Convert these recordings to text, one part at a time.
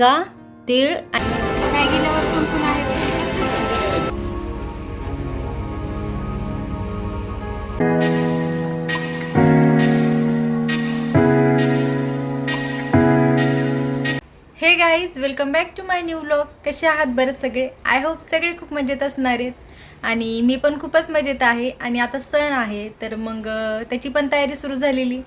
शेंगा तीळ हे guys welcome back to my new vlog कसे आहात बरं सगळे? आय होप सगळे खूप मजेत असणार आहेत. आणि मी पण खूपच मजेत आहे. आणि आता सण आहे तर मग त्याची पण तयारी सुरू झालेली.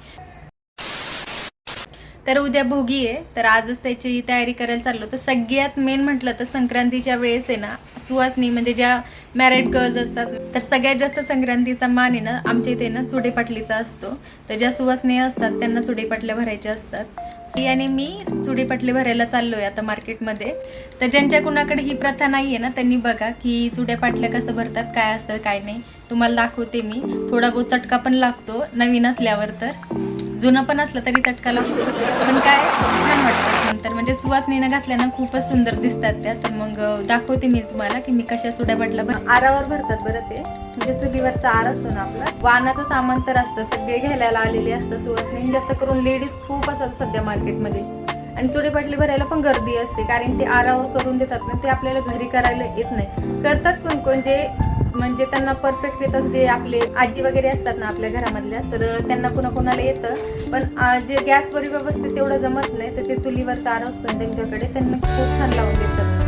तर उद्या भोगी आहे. तर आजच त्याची तयारी करायला चाललो. तर सगळ्यात मेन म्हटलं तर संक्रांतीच्या वेळेस आहे ना सुवासनी म्हणजे ज्या मॅरिड गर्ल्स असतात तर सगळ्यात जास्त संक्रांतीचा मान आहे ना आमच्या इथे ना चुडेपाटलीचा असतो. तर ज्या सुवासनी असतात त्यांना चुडेपाटल्या भरायच्या असतात. ती आणि मी चुडेपाटले भरायला चाललोय आता मार्केटमध्ये. तर ज्यांच्या कुणाकडे ही प्रथा नाही आहे ना त्यांनी बघा की चुड्या पाटल्या कसं भरतात काय असतं काय नाही. तुम्हाला दाखवते मी. थोडा बहुत चटका पण लागतो नवीन असल्यावर तर. जुनं पण असलं तरी चटका लागतो. पण काय छान वाटतात नंतर. म्हणजे सुवासनीनं घातल्यानं खूपच सुंदर दिसतात त्या. तर मग दाखवते मी तुम्हाला की मी कशा चुड्या पाटला भर आरावर भरतात बरं ते. म्हणजे चुलीवरचा आर असतो ना आपला. वाहनाचं सामान तर असतं. सगळे घ्यायला आलेले असतं सुवासनी जास्त करून लेडीज खूप असतात सध्या मार्केटमध्ये आणि चुडे पाटली भरायला पण गर्दी असते कारण ते आरावर करून देतात ना ते आपल्याला घरी करायला येत नाही. करतात कोण कोण जे म्हणजे त्यांना परफेक्ट येतात ते आपले आजी वगैरे असतात ना आपल्या घरामधल्या तर त्यांना कुणा कोणाला येतं. पण जे गॅसवर व्यवस्थित तेवढं जमत नाही तर ते चुलीवरचा चार असतो त्यांच्याकडे त्यांना खूप छान लावून देतात.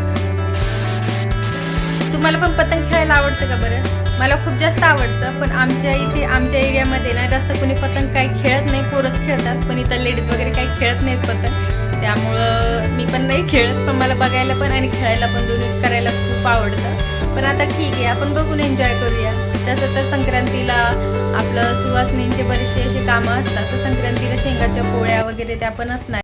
तुम्हाला पण पतंग खेळायला आवडतं का बरं? मला खूप जास्त आवडतं पण आमच्या इथे आमच्या एरियामध्ये ना जास्त कोणी पतंग काही खेळत नाही पोरच खेळतात पण इथं लेडीज वगैरे काही खेळत नाहीत पतंग. त्यामुळं मी पण नाही खेळत पण मला बघायला पण आणि खेळायला पण दोन्ही करायला खूप आवडतं. पण आता ठीक आहे आपण बघून एन्जॉय करूया. तसं तर संक्रांतीला आपलं सुवासनींचे बरेचसे असे कामं असतात तर संक्रांतीला शेंगाच्या पोळ्या वगैरे त्या पण असणार.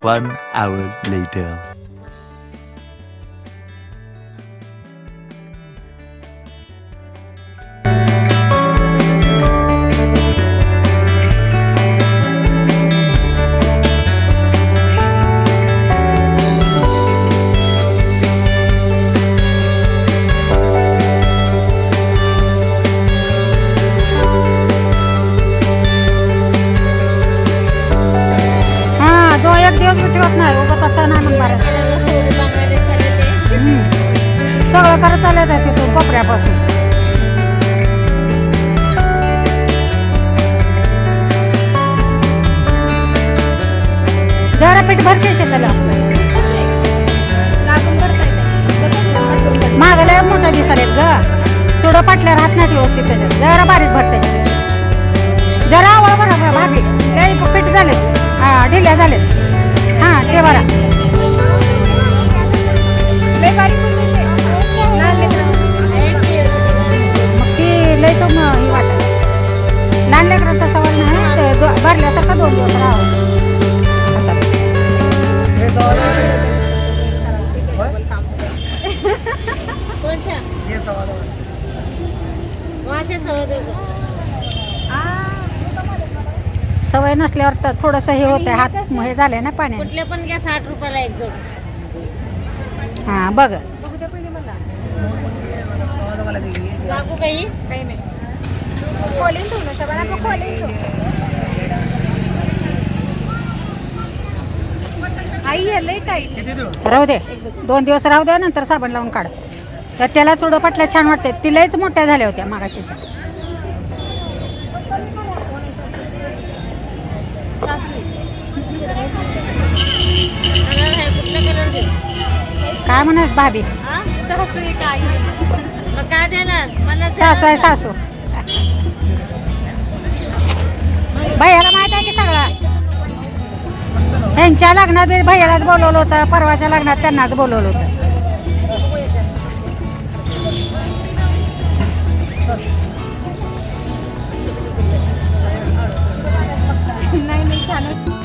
तिथून कोपऱ्यापासून जरा पीठ भरते शेताला मागल्या मोठा दिसायला ग. चुडं पाटल्या राहत नाहीत व्यवस्थित त्याच्यात. जरा बारीक भरते जरा आवळ बरं भाभी लय पीठ झाले हा ढिल्या झालेत. हा ते बरा ती चम ही वाटत लहान लेकरांचा सवाल नाही दो- भरल्यासारखा दोन दिवस राहावं. सवय नसल्यावर तर थोडंसं हे होतं हात हे झाले ना कुठले पण घ्या साठ रुपयाला एक जोड. हा बघ. काही राहू दे. दोन दिवस राहू दे नंतर साबण लावून काढ. तर त्याला चुडं पाटल्या छान वाटते. ती लयच मोठ्या झाल्या होत्या मागाशी. काय म्हणत भाभी? मग काय देणार? मला सासू आहे सासू. भैयाला माहीत आहे की सगळं? त्यांच्या लग्नात भैयालाच बोलवलं होतं परवाच्या लग्नात त्यांनाच बोलवलं होतं. नाही नाही छानच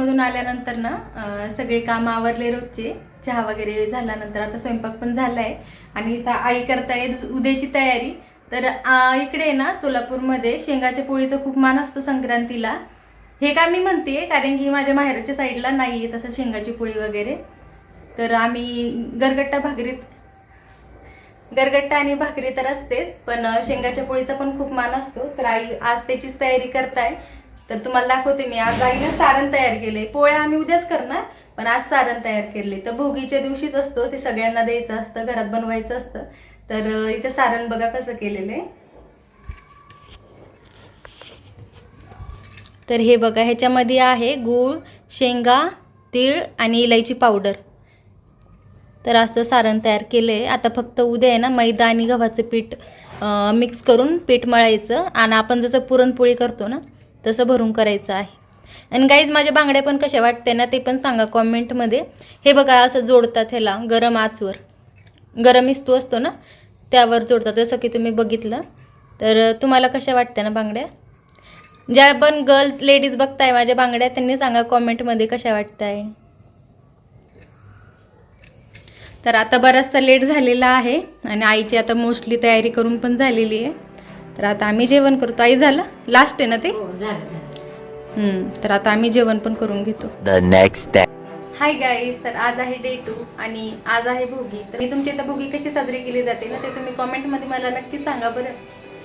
मधून आल्यानंतर ना सगळे काम आवरले रोजचे. चहा वगैरे झाल्यानंतर आता स्वयंपाक पण झालाय. आणि इथं आई करताय उद्याची तयारी. तर इकडे आहे ना सोलापूरमध्ये शेंगाच्या पोळीचा खूप मान असतो संक्रांतीला. हे का मी म्हणते कारण की माझ्या माहेरच्या साईडला नाही आहे तसं शेंगाची पोळी वगैरे. तर आम्ही गरगट्टा भाकरीत गरगट्टा आणि भाकरी तर असतेच पण शेंगाच्या पोळीचा पण खूप मान असतो. तर आई आज त्याचीच तयारी करताय. तर तुम्हाला दाखवते मी. आज आईनं सारण तयार केले पोळ्या आम्ही उद्याच करणार पण आज सारण तयार केले तर भोगीच्या दिवशीच असतो ते सगळ्यांना द्यायचं असतं घरात बनवायचं असतं. तर इथे इथं सारण बघा कसं केलेलं आहे. तर हे बघा ह्याच्यामध्ये आहे गूळ शेंगा तीळ आणि इलायची पावडर. तर असं सारण तयार केलं आहे आता फक्त उद्या आहे ना मैदा आणि गव्हाचं पीठ मिक्स करून पीठ मळायचं. आणि आपण जसं पुरणपोळी करतो ना तसं भरून करायचं आहे. आणि गाईज माझ्या बांगड्या पण कशा वाटते ना ते पण सांगा कॉमेंटमध्ये हे बघा असं जोडतात ह्याला गरम आचवर. गरम इस्तू असतो ना त्यावर जोडतात. जसं की तुम्ही बघितलं. तर तुम्हाला कशा वाटत्या ना बांगड्या? ज्या पण गर्ल्स लेडीज बघताय माझ्या बांगड्या त्यांनी सांगा कॉमेंटमध्ये कशा वाटताय. तर आता बराचसा लेट झालेला आहे आणि आईची आता मोस्टली तयारी करून पण झालेली आहे. तर आता आम्ही जेवण करतो. आई झालं? लास्ट आहे ना ते? हम्म, तर आता आम्ही जेवण पण करून घेतो. The next day. Hi guys तर आज आहे डे टू आणि आज आहे भोगी. तर मी तुमच्या इथं भोगी कशी साजरी केली जाते ना ते तुम्ही कॉमेंटमध्ये मला नक्की सांगा बरं.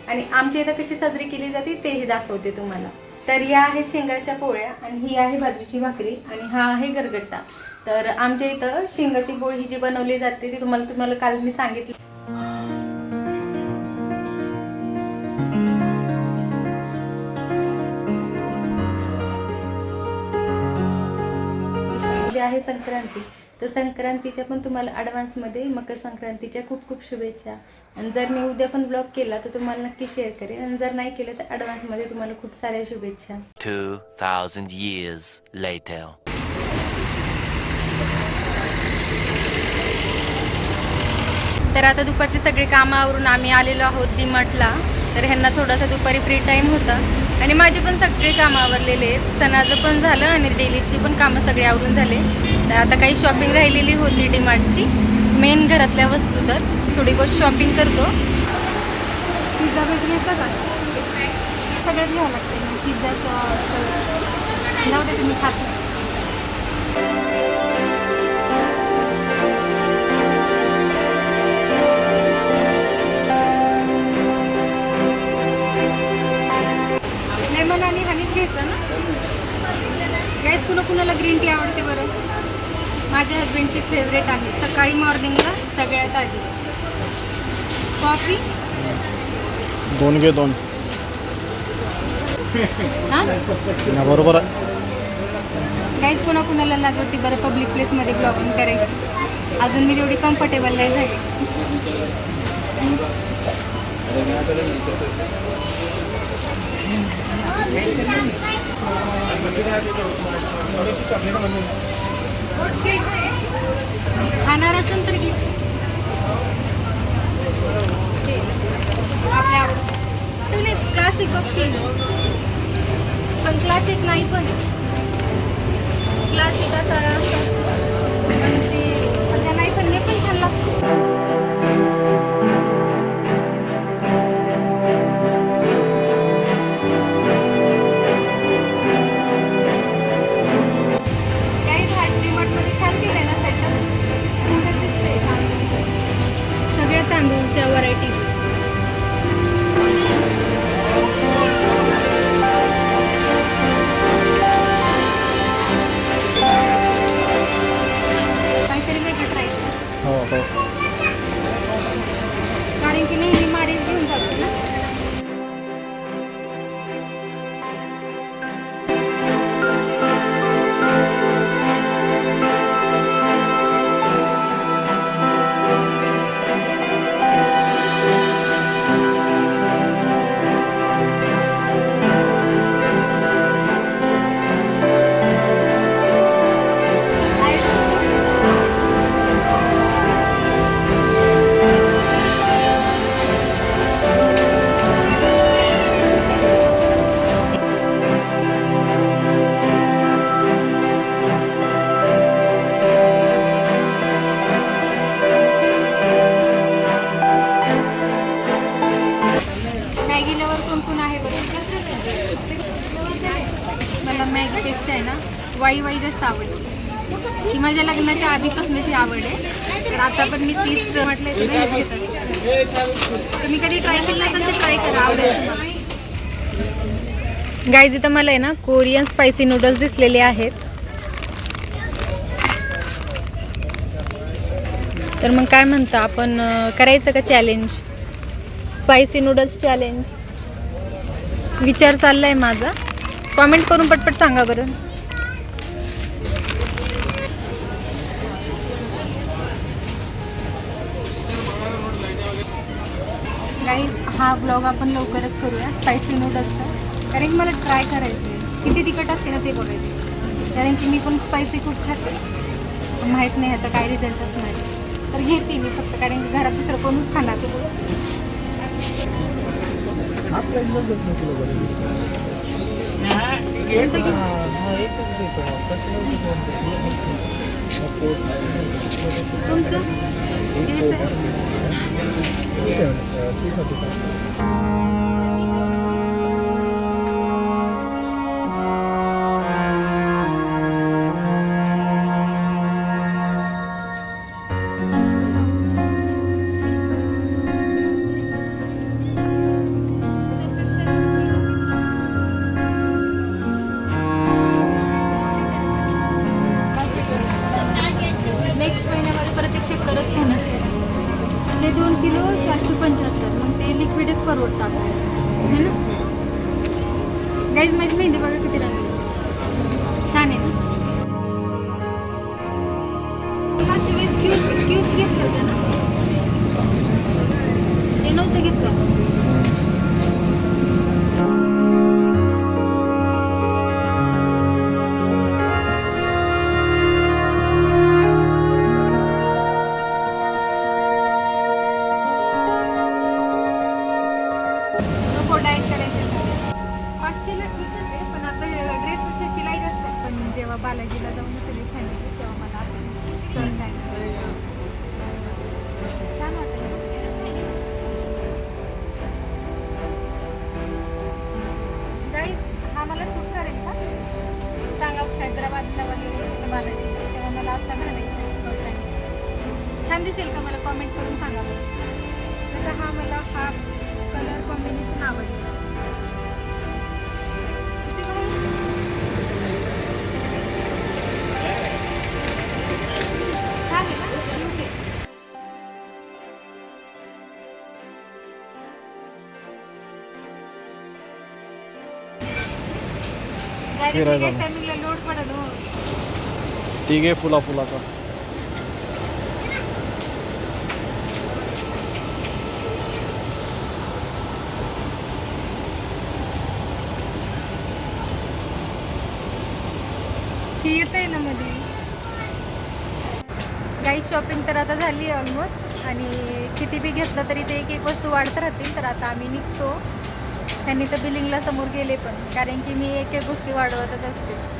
आणि आमच्या इथं कशी साजरी केली जाते तेही दाखवते तुम्हाला. तर या आहे शेंगाच्या पोळ्या आणि ही आहे बाजरीची भाकरी आणि हा आहे गरगट्टा. तर आमच्या इथं शेंगाची पोळी ही जी बनवली जाते ती तुम्हाला तुम्हाला काल मी सांगितली. आहे संक्रांती. तर संक्रांतीच्या पण तुम्हाला ॲडव्हान्समध्ये मकर संक्रांतीच्या खूप खूप शुभेच्छा. आणि जर मी उद्या पण ब्लॉग केला तर तुम्हाला नक्की शेअर करेन. आणि जर नाही केलं तर ॲडव्हान्समध्ये तुम्हाला खूप साऱ्या शुभेच्छा. 2,000 years later. तर आता दुपारची सगळी कामं आवरून आम्ही आलेलो आहोत डीमार्टला. तर ह्यांना थोडासा दुपारी फ्री टाईम होता. आणि माझे पण सगळे कामं आवरलेले आहेत. सणाचं पण झालं आणि डेलीची पण कामं सगळे आवरून झाले. तर आता काही शॉपिंग राहिलेली होती डीमार्टची मेन घरातल्या वस्तू तर. थोडी बहुत शॉपिंग करतो. पिझ्झा बेस घेता का? सगळ्यात घ्यावं लागते. पिझ्झा सॉस जाऊ दे तुम्ही खात हस्बंडची फेवरेट आहे. सकाळी मॉर्निंगला सगळ्यात आधी. कॉफी दोन घे दोन. बरोबर आहे. गाईज कोणा कुणाला लागवती बरं पब्लिक प्लेसमध्ये ब्लॉगिंग करायची? अजून मी तेवढी कम्फर्टेबल नाही झाली. खाणार असेल तर घे. घे. आपल्या आवडतं क्लासिक बघते. पण क्लासिक नाही पण. क्लासिक असा पण ते सध्या नाही पण हे पण छान लागतो पण मी तीच म्हटलं तर तुम्ही कधी ट्राय केलं असेल तर ट्राय करा आवडेल गाईज इथं मला आहे ना कोरियन स्पायसी नूडल्स दिसलेले आहेत. तर मग काय म्हणता आपण करायचं का चॅलेंज स्पायसी नूडल्स चॅलेंज विचार चाललाय माझा. कॉमेंट करून पटपट सांगा बरं. हा ब्लॉग आपण लवकरच करूया स्पायसी नूडल्सचा कारण की मला ट्राय करायचं आहे किती तिखट असते ना ते बघायचं कारण की मी पण स्पायसी खूप खाते. माहीत नाही ह्याचा काय रिझल्ट असणार तर घेते मी फक्त कारण की घरात दुसरं कोणच खाणार कोणतं तुमचं? घ्यायचं आहे? है ना गाईज माझी मेहंदी बघा किती रंगली बालाजीला जाऊन फिरायला एका timing ला लोड पडत हो. फुला फुलाचा येत आहे ना मध्ये. काही शॉपिंग तर आता झाली ऑलमोस्ट आणि किती बी घेतलं तरी ते एक एक वस्तू वाढत राहतील तर आता आम्ही निघतो. त्यांनी तर बिलिंगला समोर गेले पण. कारण की मी एक एक गोष्टी वाढवतच असते.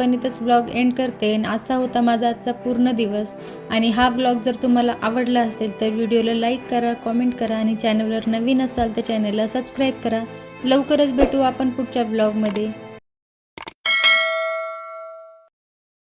गाईज पण इथंच ब्लॉग एंड करते. आणि असा होता माझा आजचा पूर्ण दिवस. आणि हा ब्लॉग जर तुम्हाला आवडला असेल तर व्हिडिओला लाईक करा कॉमेंट करा आणि चॅनलवर नवीन असाल तर चॅनलला सबस्क्राईब करा. लवकरच भेटू आपण पुढच्या ब्लॉगमध्ये